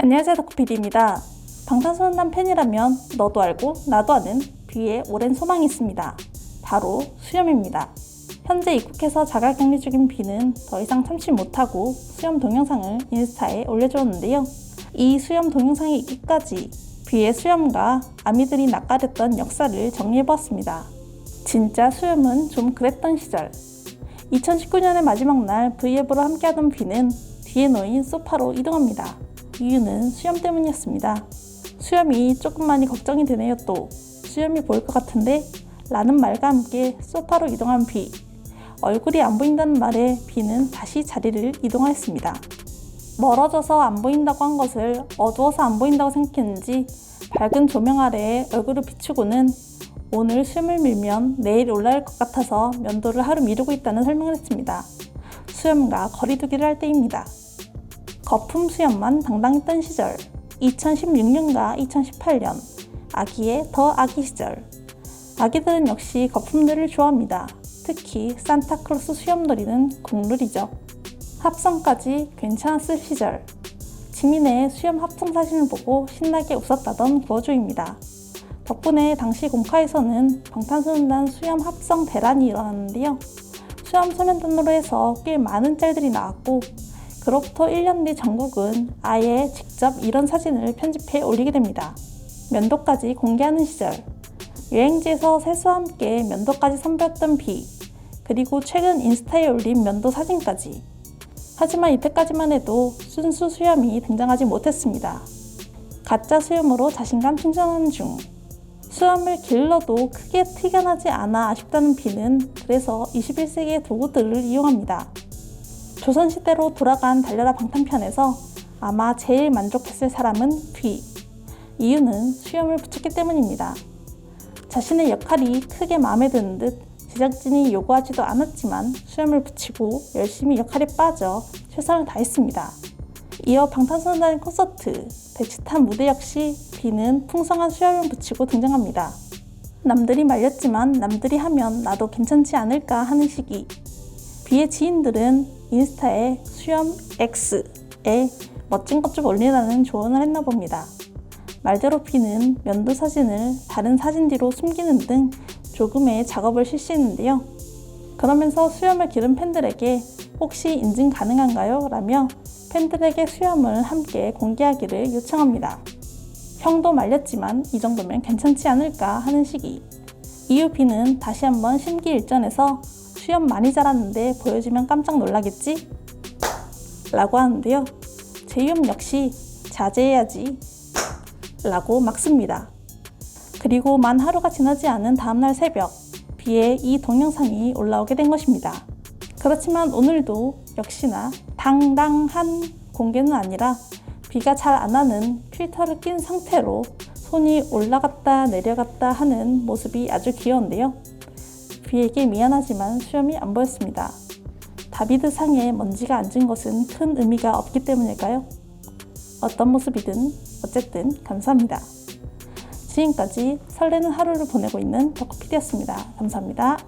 안녕하세요 덕후PD입니다. 방탄소년단 팬이라면 너도 알고 나도 아는 B의 오랜 소망이 있습니다. 바로 수염입니다. 현재 입국해서 자가격리 중인 B는 더 이상 참지 못하고 수염 동영상을 인스타에 올려주었는데요. 이 수염 동영상이 있기까지 B의 수염과 아미들이 낯가렸던 역사를 정리해보았습니다. 진짜 수염은 좀 그랬던 시절. 2019년의 마지막 날 V앱으로 함께하던 B는 뒤에 놓인 소파로 이동합니다. 이유는 수염 때문이었습니다. 수염이 조금 많이 걱정이 되네요 또. 수염이 보일 것 같은데? 라는 말과 함께 소파로 이동한 B. 얼굴이 안 보인다는 말에 B는 다시 자리를 이동하였습니다. 멀어져서 안 보인다고 한 것을 어두워서 안 보인다고 생각했는지 밝은 조명 아래에 얼굴을 비추고는 오늘 수염을 밀면 내일 올라올 것 같아서 면도를 하루 미루고 있다는 설명을 했습니다. 수염과 거리두기를 할 때입니다. 거품 수염만 당당했던 시절 2016년과 2018년 아기의 더 아기 시절 아기들은 역시 거품들을 좋아합니다. 특히 산타클로스 수염놀이는 국룰이죠. 합성까지 괜찮았을 시절 지민의 수염 합성 사진을 보고 신나게 웃었다던 구어주입니다. 덕분에 당시 공카에서는 방탄소년단 수염 합성 대란이 일어났는데요. 수염 소년단으로 해서 꽤 많은 짤들이 나왔고 그로부터 1년 뒤 정국은 아예 직접 이런 사진을 편집해 올리게 됩니다. 면도까지 공개하는 시절 여행지에서 세수와 함께 면도까지 선보였던 비 그리고 최근 인스타에 올린 면도 사진까지 하지만 이때까지만 해도 순수 수염이 등장하지 못했습니다. 가짜 수염으로 자신감 충전하는 중 수염을 길러도 크게 튀겨나지 않아 아쉽다는 비는 그래서 21세기의 도구들을 이용합니다. 조선시대로 돌아간 달려라 방탄편에서 아마 제일 만족했을 사람은 비. 이유는 수염을 붙였기 때문입니다. 자신의 역할이 크게 마음에 드는 듯 제작진이 요구하지도 않았지만 수염을 붙이고 열심히 역할에 빠져 최선을 다했습니다. 이어 방탄소년단 콘서트 대치탄 무대 역시 비는 풍성한 수염을 붙이고 등장합니다. 남들이 말렸지만 남들이 하면 나도 괜찮지 않을까 하는 시기. 비의 지인들은 인스타에 수염 X에 멋진 것 좀 올리라는 조언을 했나 봅니다. 말대로 비는 면도 사진을 다른 사진 뒤로 숨기는 등 조금의 작업을 실시했는데요. 그러면서 수염을 기른 팬들에게 혹시 인증 가능한가요? 라며 팬들에게 수염을 함께 공개하기를 요청합니다. 형도 말렸지만 이 정도면 괜찮지 않을까 하는 시기. 이후 비는 다시 한번 심기일전에서 수염 많이 자랐는데 보여주면 깜짝 놀라겠지? 라고 하는데요. 제이홉 역시 자제해야지 라고 막습니다. 그리고 만 하루가 지나지 않은 다음날 새벽 비에 이 동영상이 올라오게 된 것입니다. 그렇지만 오늘도 역시나 당당한 공개는 아니라 비가 잘 안 하는 필터를 낀 상태로 손이 올라갔다 내려갔다 하는 모습이 아주 귀여운데요. 비에게 미안하지만 수염이 안 보였습니다. 다비드 상에 먼지가 앉은 것은 큰 의미가 없기 때문일까요? 어떤 모습이든 어쨌든 감사합니다. 지금까지 설레는 하루를 보내고 있는 덕후피디였습니다. 감사합니다.